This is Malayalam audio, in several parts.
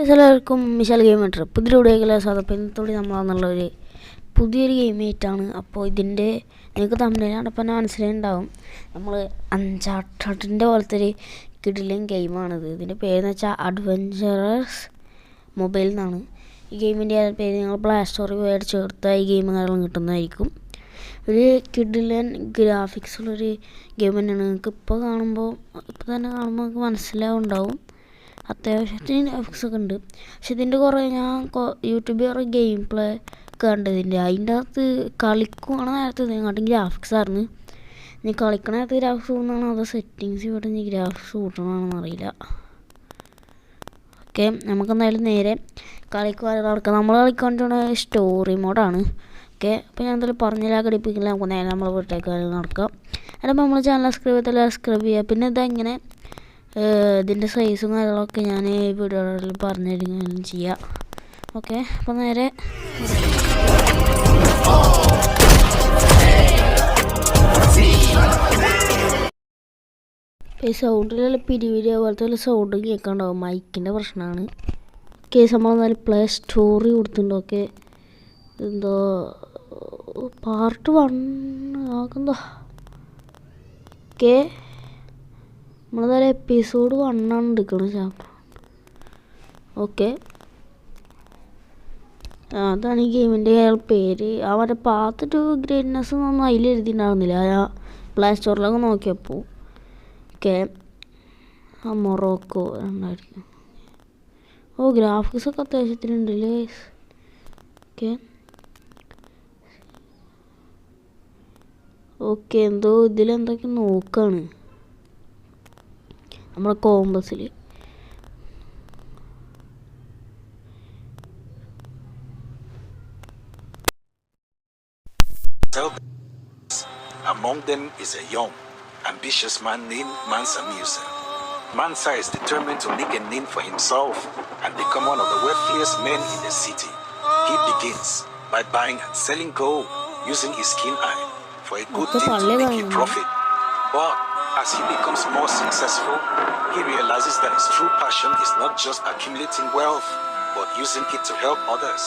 എല്ലാവർക്കും മിഷാൽ ഗെയിം ഇട്ടർ പുതിയൊരു വീഡിയോയിലെ സതപ്പിന്നത്തോടെ നമ്മളാന്നുള്ളൊരു പുതിയൊരു ഗെയിം ആയിട്ടാണ് അപ്പോൾ ഇതിന്റെ നിങ്ങൾക്ക് തമിഴിലാണ്ടപ്പോൾ മനസ്സിലുണ്ടാവും നമ്മൾ അഞ്ചാട്ടാട്ടിന്റെ പോലത്തെ ഒരു കിടിലൻ ഗെയിമാണിത്. ഇതിന്റെ പേരെന്ന് വെച്ചാൽ അഡ്വഞ്ചറസ് മൊബൈൽ എന്നാണ് ഈ ഗെയിമിന്റെ പേര് നിങ്ങൾ പ്ലേ സ്റ്റോറിൽ പോയി ചേർത്താൽ ഈ ഗെയിം കാര്യങ്ങളും കിട്ടുന്നതായിരിക്കും. ഒരു കിഡിലൻ ഗ്രാഫിക്സ് ഉള്ളൊരു ഗെയിം തന്നെയാണ്. നിങ്ങൾക്ക് ഇപ്പോൾ കാണുമ്പോൾ ഇപ്പോൾ തന്നെ കാണുമ്പോൾ നിങ്ങൾക്ക് മനസ്സിലാവുണ്ടാവും. അത്യാവശ്യത്തിന് ഗ്രാഫിക്സ് ഒക്കെ ഉണ്ട് പക്ഷെ ഇതിന്റെ കുറേ ഞാൻ യൂട്യൂബിൽ കുറേ ഗെയിം പ്ലേ കണ്ടതിന്റെ അതിന്റെ അകത്ത് കളിക്കുവാണ് നേരത്തെ ഇതിനെക്കാട്ടും ഗ്രാഫിക്സ് ആയിരുന്നു. ഇനി കളിക്കണ നേരത്ത് ഗ്രാഫിക്സ് കൂടുന്നതാണോ അതോ സെറ്റിങ്സ് ഇവിടെ ഇനി ഗ്രാഫിക്സ് കൂട്ടണമെന്ന് അറിയില്ല. ഓക്കെ നമുക്കെന്തായാലും നേരെ കളിക്കുവാൻ നടക്കാം. നമ്മൾ കളിക്കൊണ്ടിരുന്ന സ്റ്റോറി മോഡാണ് ഓക്കെ അപ്പോൾ ഞാൻ എന്തായാലും പറഞ്ഞില്ല ഘടിപ്പിക്കില്ല. നമുക്ക് നേരെ നമ്മൾ വീട്ടിലേക്ക് നടക്കാം. അതിപ്പോൾ നമ്മൾ ചാനൽ സബ്സ്ക്രൈബ് ചെയ്താൽ സബ്സ്ക്രൈബ് ചെയ്യുക. പിന്നെ ഇതെങ്ങനെ ഇതിന്റെ സൈസും കാര്യങ്ങളൊക്കെ ഞാൻ വീഡിയോയിൽ പറഞ്ഞു തരുകയും ചെയ്യാം. ഓക്കെ അപ്പോൾ നേരെ ഈ സൗണ്ടിലുള്ള പിരിവിരി അതുപോലത്തെ ഒരു സൗണ്ട് കേൾക്കാണ്ടാവും. മൈക്കിന്റെ പ്രശ്നമാണ് കേസ് നമ്മൾ എന്നാലും പ്ലേ സ്റ്റോറി കൊടുത്തിട്ടുണ്ട്. ഓക്കെ എന്തോ പാർട്ട് വൺ ആക്കെന്തോ ഓക്കെ നമ്മളെന്തായാലും എപ്പിസോഡ് വണ്ണാണ് എടുക്കുന്നത് ചാപ്റ്റർ ഓക്കെ അതാണ് ഈ ഗെയിമിന്റെ പേര്. ആ മറ്റേ പാത്ത് ഗ്രേറ്റ്നെസ് ഒന്നും അതിൽ എഴുതിയിട്ടുണ്ടായിരുന്നില്ല. ഞാൻ പ്ലേ സ്റ്റോറിലൊക്കെ നോക്കിയപ്പോൾ ഓക്കെ ആ മൊറോക്കോ ഉണ്ടായിരിക്കും ഓ ഗ്രാഫിക്സ് ഒക്കെ അത്യാവശ്യത്തിനുണ്ടല്ലേ ഓക്കെ ഓക്കെ എന്തോ ഇതിലെന്തൊക്കെ നോക്കാണ്. നമ്മുടെ കോമ്പസിൽ tell them. Among them is a young, ambitious man named Mansa Musa. Mansa is determined to make a name for himself and become one of the wealthiest men in the city. He begins by buying and selling gold using his keen eye for a good ഒക്കെ deed പള്ളി to make a കാണുന്നു. profit. But as he becomes more successful, he realizes that his true passion is not just accumulating wealth, but using it to help others.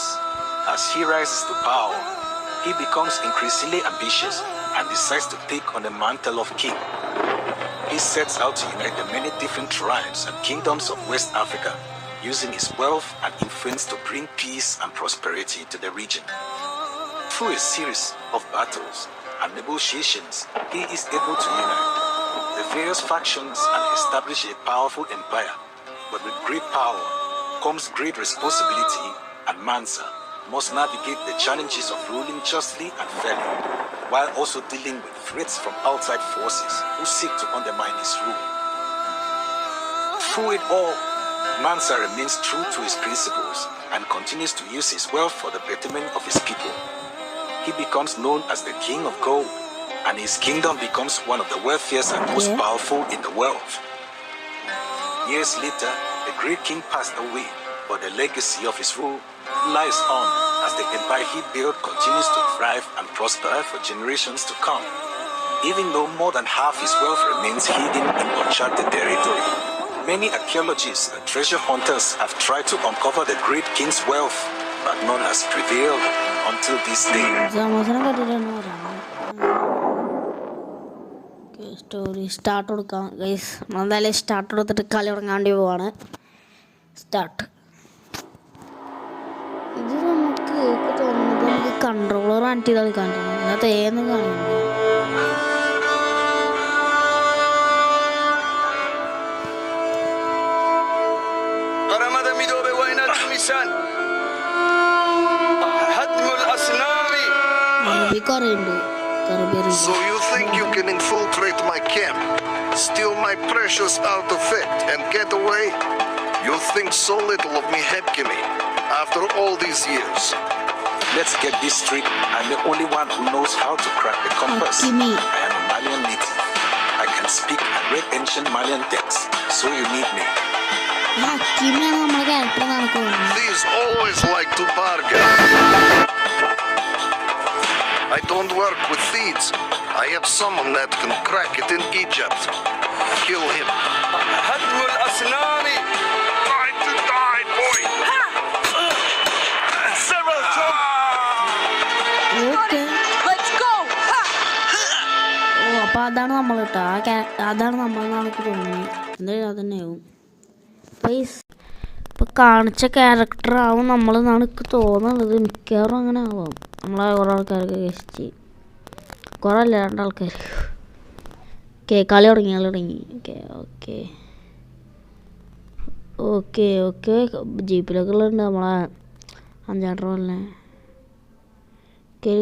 As he rises to power, he becomes increasingly ambitious and decides to take on the mantle of king. He sets out to unite the many different tribes and kingdoms of West Africa, using his wealth and influence to bring peace and prosperity to the region. Through a series of battles and negotiations, he is able to unite the various factions and establish a powerful empire. But with great power comes great responsibility, and Mansa must navigate the challenges of ruling justly and fairly, while also dealing with threats from outside forces who seek to undermine his rule. Through it all, Mansa remains true to his principles and continues to use his wealth for the betterment of his people. He becomes known as the King of Gold, and his kingdom becomes one of the wealthiest and most powerful in the world. Years later, the great king passed away, but the legacy of his rule lies on as the empire he built continues to thrive and prosper for generations to come. Even though more than half his wealth remains hidden in uncharted territory, many archaeologists and treasure hunters have tried to uncover the great king's wealth, but none has prevailed until this day. Story start കൊടുക്കാം. ഗൈസ് നമ്മളെന്തായാലും സ്റ്റാർട്ട് കൊടുത്തിട്ട് കളി ഉറങ്ങാണ്ടി പോവാണ്. സ്റ്റാർട്ട്. ഇത് നമുക്ക് എനിക്ക് തോന്നുന്നത് നമുക്ക് കൺട്രോളർ ആന്റി കളിക്കാൻ തോന്നുന്നു അതിനകത്ത് ഏന്ന് കാണുന്നു അറിയുണ്ട്. So you think you can infiltrate my camp, steal my precious artifact, and get away? You think so little of me, Hepkimi. after all these years. Let's get this straight. I'm the only one who knows how to crack the compass. Hepkini. I am a Malian native. I can speak and read ancient Malian texts, so you need me. These always like to bargain. I don't work with thieves. I have someone that can crack it in Egypt. Kill him. هدم Asnani, Time to die, boy! Several ah. Let's go! Oh, അപ്പോൾ അതാണ് നമ്മൾ കേട്ടോ ആ അതാണ് നമ്മൾ നാളേക്ക് തോന്നുന്നത് എന്തായാലും അത് തന്നെയാവും Peace. ഇപ്പോൾ കാണിച്ച ക്യാരക്ടർ ആവും നമ്മളെന്നാണ് എനിക്ക് തോന്നുന്നത് മിക്കവാറും അങ്ങനെ ആവാം. നമ്മളെ കുറേ ആൾക്കാരൊക്കെ ഗസ്റ്റ് കുറേ അല്ല? രണ്ടാൾക്കാർ ഓക്കെ കളി തുടങ്ങി. കളി തുടങ്ങി ഓക്കെ ഓക്കെ. Okay okay. ജീപ്പിലൊക്കെ ഉള്ളുണ്ട് നമ്മളെ അഞ്ചാട്ടർ പോലെ ഓക്കെ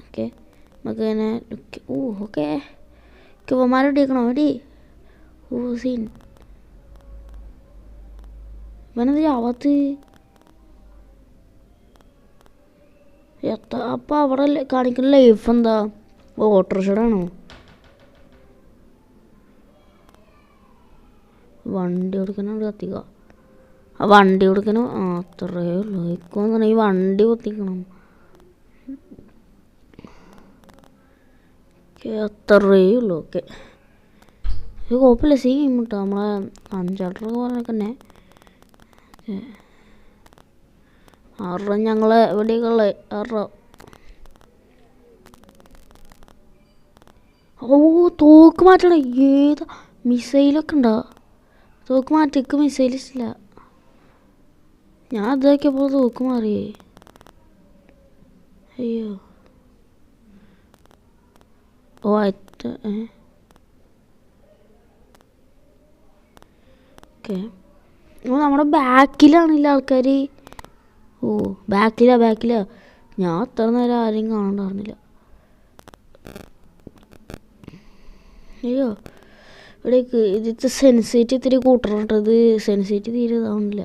ഓക്കെ. കളി തുടങ്ങുകയാണ് ഓക്കെ നമുക്ക് ഇങ്ങനെ ലുക്ക് ഓ ഓക്കെ ഇവന്മാരെ ഇടിക്കണോ എടി ഓ സീൻ ഇവനെന്ത് അവത്ത് എത്ര അപ്പം അവിടെ കാണിക്കുന്ന ലൈഫ് എന്താ ഓട്ടോറിക്ഷടാണോ വണ്ടി കൊടുക്കണോട് കത്തിക്ക ആ വണ്ടി കൊടുക്കണം അത്രയേ ഉള്ളൂ ഇക്കൊന്നും ഈ വണ്ടി കൊത്തിക്കണം അത്രയേ ഉള്ളൂ ഓക്കെ ഇത് കുഴപ്പമില്ല സീ ഗെയിം നമ്മളെ അഞ്ചാട്ടർ പോലെ തന്നെ. ഓക്കെ ആറ് ഞങ്ങളെ എവിടെയൊക്കെയുള്ള ആറ് ഓ തോക്ക് മാറ്റണം. ഏതാ? മിസൈലൊക്കെ ഉണ്ടോ? തോക്ക് മാറ്റിക്ക് മിസൈൽ ഞാൻ അതാക്കിയപ്പോൾ തോക്ക് മാറിയേ അയ്യോ. ഓ അറ്റ ഏ. ഓക്കെ. നമ്മുടെ ബാക്കിലാണില്ല ആൾക്കാർ ഓ ബാക്കിലാ ബാക്കിലാ. ഞാൻ അത്ര നേരം ആരെയും കാണണ്ടായിരുന്നില്ല. അയ്യോ ഇവിടേക്ക് ഇതിത്തെ സെൻസിറ്റി ഇത്തിരി കൂട്ടണം ഇത് സെൻസിറ്റി തീരെ ഇതാവണില്ല.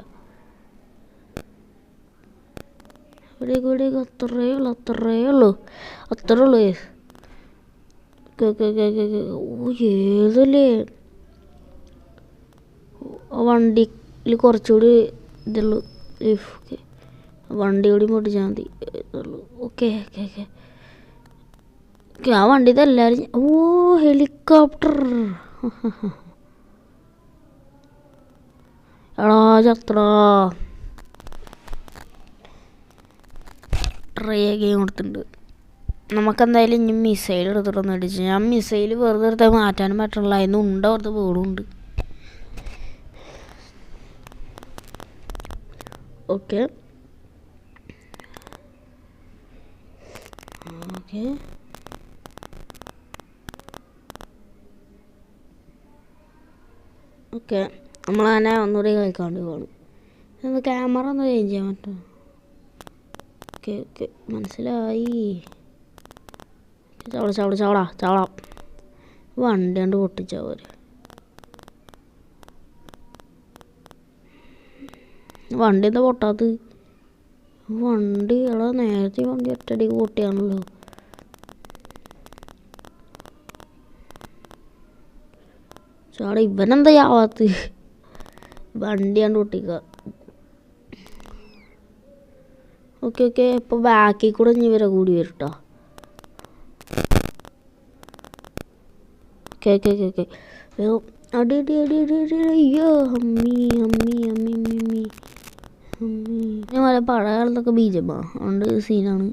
ഇവിടേക്ക് ഇവിടേക്ക് അത്രേ ഉള്ളൂ അത്രേ ഉള്ളൂ അത്രേ ഉള്ളൂ okay okay okay okay okay ഓ ഏതല്ലേ വണ്ടിയിൽ കുറച്ചുകൂടി ഇതുള്ളൂ. ലൈഫ് ഓക്കെ വണ്ടി കൂടി പൊട്ടിച്ചാൽ മതി. ഇതുള്ളൂ. ഓക്കെ ഓക്കെ ഓക്കെ ഓക്കെ ആ വണ്ടി ഇതെല്ലാവരും ഓ ഹെലികോപ്റ്റർ. എടാ ചത്ര ട്രേ ഗെയിം കൊടുത്തിട്ടുണ്ട്. നമുക്കെന്തായാലും ഇനി മിസൈൽ എടുത്തിട്ടൊന്നും അടിച്ചു. ഞാൻ മിസൈൽ വെറുതെ എടുത്താൽ മാറ്റാനും പറ്റണില്ല. അതിന് ഉണ്ട അവിടുത്തെ വീടുണ്ട് ഓക്കെ ഓക്കെ ഓക്കെ നമ്മളങ്ങനെ ഒന്നുകൂടി കളിക്കാണ്ട് പോകണം ഇന്ന് ക്യാമറ ഒന്ന് ചേഞ്ച് ചെയ്യാൻ പറ്റുമോ? ഓക്കെ ഓക്കെ മനസ്സിലായി. ചവട ചവള ചവള ചവള വണ്ടി കൊണ്ട് പൊട്ടിച്ചവര് വണ്ടി എന്താ പൊട്ടാത്ത വണ്ടി എടാ നേരത്തെ വണ്ടി ഒറ്റടിക്ക് പൊട്ടിയാണല്ലോ. ചാടാ ഇവനെന്താ ആവാത്ത? വണ്ടിയാണ്ട് പൊട്ടിക്ക. ഓക്കെ ഓക്കെ ഇപ്പോൾ ബാക്കിൽ കൂടെ ഇനി ഇവരെ കൂടി വരും ഓക്കെ ഓക്കെ ഓക്കെ ഓക്കെ അടി അടി അടി അടി അടി അയ്യോ അമ്മി അമ്മി അമ്മി അമ്മി അമ്മി അമ്മി ഞാൻ വല്ല പഴയ കാലത്തൊക്കെ ബീജമാ അതുകൊണ്ട് സീനാണ്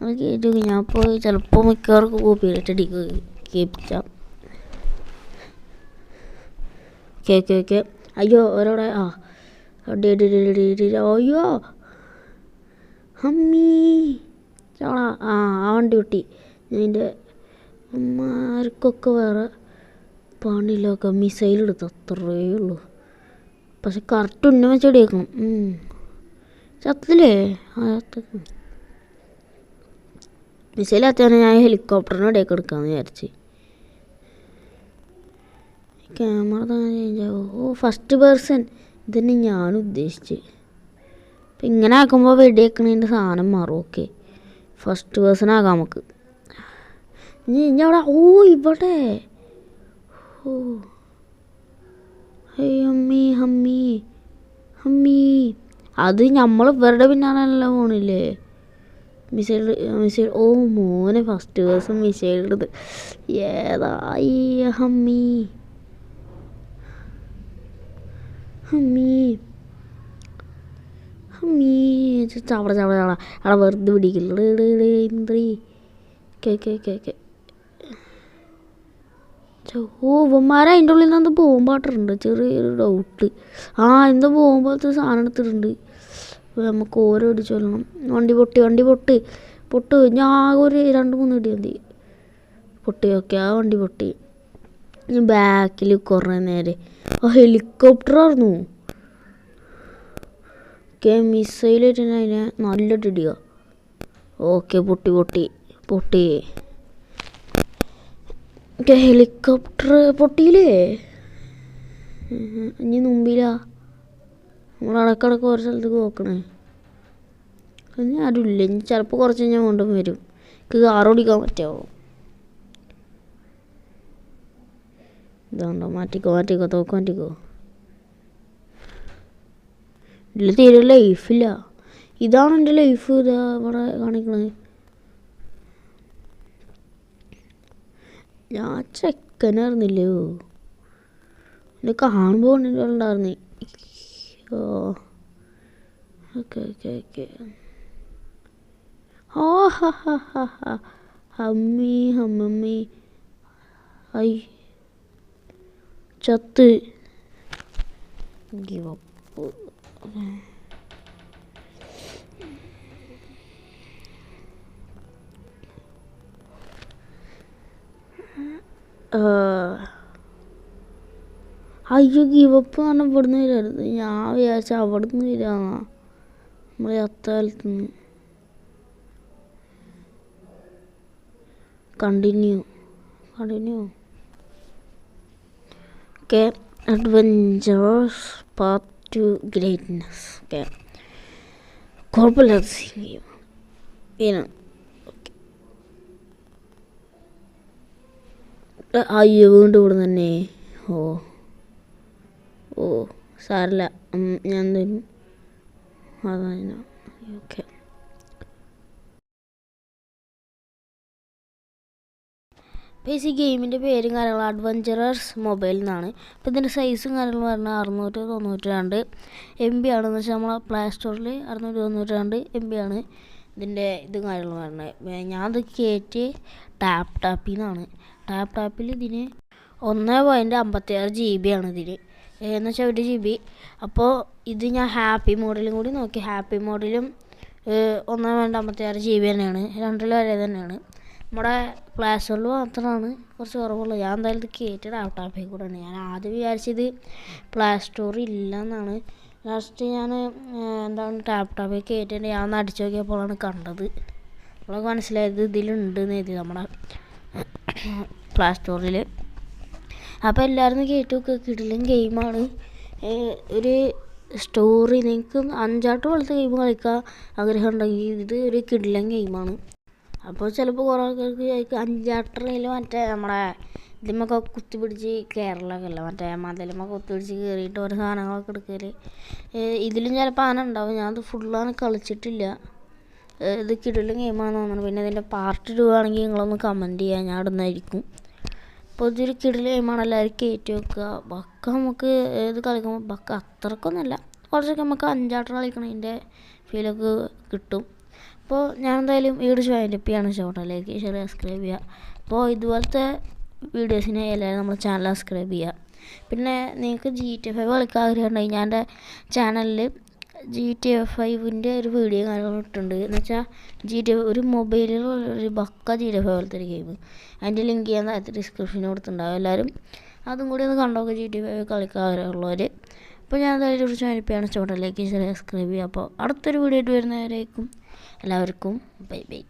അത് കേട്ടു ഞാൻ ഇപ്പോൾ ചിലപ്പോൾ മിക്കവാറും കോപ്പി അടിക്കുക കേൾപ്പിച്ചാൽ ഓക്കെ ഓക്കെ ഓക്കെ അയ്യോ ഒരോടെ ആ. അടി അടി അടി അടി അടി. അയ്യോ. അമ്മീ ചോളാ ആ ആ വണ്ടി പൊട്ടി. ഇതിന്റെ അമ്മമാർക്കൊക്കെ വേറെ പണിയിലൊക്കെ മിസൈൽ എടുത്തു അത്രയേ ഉള്ളൂ പക്ഷെ കറക്റ്റ് ഉന്നമ ചെടി വെക്കണം ചത്തില്ലേ? മിസൈൽ അത്യാവശ്യം ഞാൻ ഹെലികോപ്റ്ററിന് ഇടയ്ക്ക് എടുക്കാമെന്ന് വിചാരിച്ച്. ക്യാമറ തന്നെ ചേഞ്ച് ആവും? ഓ ഫസ്റ്റ് പേഴ്സൺ ഇതന്നെ ഞാൻ ഉദ്ദേശിച്ച്. അപ്പം ഇങ്ങനെ ആക്കുമ്പോൾ വെടിയേക്കണതിന്റെ സാധനം മാറും ഓക്കെ ഫസ്റ്റ് പേഴ്സൺ ആകാം നമുക്ക്. ഇനി അവിടെ ഓ ഇവിടെ. ഓ അമ്മി ഹമ്മി അമ്മി അത് നമ്മൾ ഇവരുടെ പിന്നാലല്ല പോണില്ലേ? മിസൈൽ മിസൈൽ ഓ മോനെ ഫസ്റ്റ് ദിവസം മിസൈൽ എടുത്ത് ഏതായി ഹമ്മി? ഹമ്മി. ഹമ്മി. ചവട ചവട ചവട. അവിടെ വെറുതെ പിടിക്കില്ല? ഇന്ദ്രി. കേ കേ കേ കേ. ഓ ഇവന്മാരെ അതിന്റെ ഉള്ളിൽ നിന്ന് ബോംബാട്ടിട്ടുണ്ട്. ചെറിയൊരു ഡൗട്ട് ആ എന്താ ബോംബത്തെ സാധനം എടുത്തിട്ടുണ്ട്. നമുക്ക് ഓരോ അടിച്ചു കൊല്ലണം വണ്ടി പൊട്ടി വണ്ടി പൊട്ട്. പൊട്ട് ഞാൻ ഒരു രണ്ട് മൂന്ന് ഇടി മതി. പൊട്ടി ഓക്കെ ആ വണ്ടി പൊട്ടി. ബാക്കിൽ കുറേ നേരെ. ആ ഹെലികോപ്റ്റർ ആയിരുന്നു. ഓക്കെ മിസൈലായിട്ട് അതിനെ നല്ല ഇടിയ. ഓക്കെ പൊട്ടി പൊട്ടി പൊട്ടി. ഹെലികോപ്റ്റർ പൊട്ടിയില്ലേ? ഇനി മുമ്പിലാ. നമ്മൾ ഇടക്കിടക്ക് ഓരോ സ്ഥലത്തേക്ക് നോക്കണേ. ഇനി ആരുമില്ല ഇനി ചിലപ്പോൾ കുറച്ച് കഴിഞ്ഞാൽ വീണ്ടും വരും. എനിക്ക് കാറോടിക്കാൻ പറ്റാവോ? ഇതുണ്ടോ മാറ്റിക്കോ മാറ്റിക്കോ തോക്ക് മാറ്റിക്കോ. ഇതിൽ തീരെ ലൈഫില്ല ഇതാണ് എന്റെ ലൈഫ് ഇതാ ഇവിടെ കാണിക്കണത്. ഞാൻ ചെക്കനായിരുന്നില്ലേ? എന്നെ കാണുമ്പോൾ ഉണ്ടായിരുന്നേ ഓ ഓക്കെ ഓക്കെ ഓക്കെ. ഓ ഹ ഹാ ഹാ ഐ. ചത്ത്. ഗിവ് അയ്യോ ഗിവ് അപ്പ് പറഞ്ഞാൽ ഇവിടുന്ന് വരരുത് ഞാൻ വിചാരിച്ച അവിടെ നിന്ന് വരാന്നാ നമ്മളെ അത്താലത്ത് നിന്ന് continue continue okay adventures part two greatness okay കുഴപ്പമില്ലാത്ത സീൻ ഗെയിം അയ്യോ വീണ്ടും ഇവിടെ തന്നെ. ഓ. ഓ സാറില്ല ഞാൻ അതാണ് ഓക്കെ. ഇപ്പോൾ ഈ ഗെയിമിന്റെ പേരും കാര്യങ്ങളും അഡ്വഞ്ചറേഴ്സ് മൊബൈൽ എന്നാണ്. അപ്പോൾ ഇതിന്റെ സൈസും കാര്യങ്ങളും പറഞ്ഞാൽ അറുന്നൂറ്റി തൊണ്ണൂറ്റി രണ്ട് എം ബി ആണെന്ന് വെച്ചാൽ നമ്മളെ പ്ലേ സ്റ്റോറിൽ അറുന്നൂറ്റി തൊണ്ണൂറ്റി രണ്ട് എം ബി ആണ്. ഇതിന്റെ ഇതും കാര്യങ്ങളും പറഞ്ഞത്. ഞാനത് കയറ്റി ടാപ്പ് ടാപ്പിൽ നിന്നാണ് ടാപ്പ് ടാപ്പിൽ ഇതിന് ഒന്ന് പോയിന്റ് അമ്പത്തി ആറ് ജി ബി ആണ് ഇതിന് എന്ന് വെച്ചാൽ ഒരു ജി ബി അപ്പോൾ ഇത് ഞാൻ ഹാപ്പി മോഡലും കൂടി നോക്കി. ഹാപ്പി മോഡലും ഒന്ന് പോയിന്റ് അമ്പത്തി ആറ് ജി ബി തന്നെയാണ്. രണ്ടിലും ഒരേ തന്നെയാണ്. നമ്മുടെ സ്റ്റോറിൽ മാത്രമാണ് കുറച്ച് കുറവുള്ളത്. ഞാൻ എന്തായാലും ഇത് കയറ്റി ലാപ്ടോപ്പിൽ കൂടെയാണ്. ഞാൻ ആദ്യം വിചാരിച്ചത് പ്ലേ സ്റ്റോർ ഇല്ല എന്നാണ് ലാസ്റ്റ് ഞാൻ എന്താണ് ലാപ്ടോപ്പിൽ കയറ്റിയിട്ട് ഞാൻ ഒന്ന് അടിച്ചു നോക്കിയപ്പോഴാണ് കണ്ടത്. നമ്മളൊക്കെ മനസ്സിലായത് ഇതിലുണ്ടെന്ന് എഴുതി നമ്മുടെ പ്ലേ സ്റ്റോറിൽ അപ്പോൾ എല്ലാവരും കയറ്റി നോക്കുക കിടിലും ഗെയിമാണ് ഒരു സ്റ്റോറി നിങ്ങൾക്ക് അഞ്ചാട്ട് പോലത്തെ ഗെയിം കളിക്കാൻ ആഗ്രഹം ഉണ്ടെങ്കിൽ ഇത് ഒരു കിടിലൻ ഗെയിമാണ് അപ്പോൾ ചിലപ്പോൾ കുറേ ആൾക്കാർക്ക് അഞ്ചാട്ടറിൽ മറ്റേ നമ്മുടെ ഇതിമൊക്കെ കുത്തി പിടിച്ച് കയറലൊക്കെ അല്ല മറ്റേ മതിലുമൊക്കെ കുത്തി പിടിച്ച് കയറിയിട്ട് ഓരോ സാധനങ്ങളൊക്കെ എടുക്കൽ ഇതിലും ചിലപ്പോൾ ആന ഉണ്ടാവും. ഞാനത് ഫുള്ളാണ് കളിച്ചിട്ടില്ല. ഇത് കിടലും ഗെയിമാണെന്ന് തോന്നുന്നു. പിന്നെ ഇതിന്റെ പാർട്ട് ഇടുകയാണെങ്കിൽ നിങ്ങളൊന്ന് കമന്റ് ചെയ്യുക ഞാൻ ഇടുന്നതായിരിക്കും അപ്പോൾ ഇതൊരു കിടൽ ഗെയിമാണ് എല്ലാവരും കയറ്റി വെക്കുക. ബക്ക നമുക്ക് ഇത് കളിക്കുമ്പോൾ ബക്ക അത്രക്കൊന്നുമല്ല. കുറച്ചൊക്കെ നമുക്ക് അഞ്ചാട്ടം കളിക്കണതിന്റെ ഫീലൊക്കെ കിട്ടും. അപ്പോൾ ഞാൻ എന്തായാലും ഈ ഒരു വൈൻഡപ്പിയാണ് ലൈക്ക് ഷെയർ സബ്സ്ക്രൈബ് ചെയ്യുക. അപ്പോൾ ഇതുപോലത്തെ വീഡിയോസിനെ എല്ലാവരും നമ്മുടെ ചാനൽ സബ്സ്ക്രൈബ് ചെയ്യുക. പിന്നെ നിങ്ങൾക്ക് ജി ടി ഫൈവ് കളിക്കാൻ ആഗ്രഹം ഉണ്ടെങ്കിൽ ഞാൻ എന്റെ ചാനലിൽ ജി ടി എഫ് ഫൈവിന്റെ ഒരു വീഡിയോ കാര്യങ്ങളും എന്ന് വെച്ചാൽ ജി ടി ഒരു മൊബൈലിൽ ഒരു ബക്ക ജി ടി എഫ് പോലത്തെ ഒരു ഗെയിം അതിന്റെ ലിങ്ക് ഞാൻ താഴത്തെ ഡിസ്ക്രിപ്ഷനിൽ കൊടുത്തിട്ടുണ്ടാവും എല്ലാവരും അതും കൂടി ഒന്ന് കണ്ടോക്കുക ജി ടി ഫൈവ് കളിക്കാൻ ആഗ്രഹമുള്ളവർ അപ്പോൾ ഞാൻ എന്തായാലും ഒരു ചാനലിപ്പാണ് ചോട്ടലിലേക്ക് സബ്സ്ക്രൈബ് ചെയ്യുക. അപ്പോൾ അടുത്തൊരു വീഡിയോ ആയിട്ട് വരുന്നവരേക്കും എല്ലാവർക്കും ബൈ ബൈ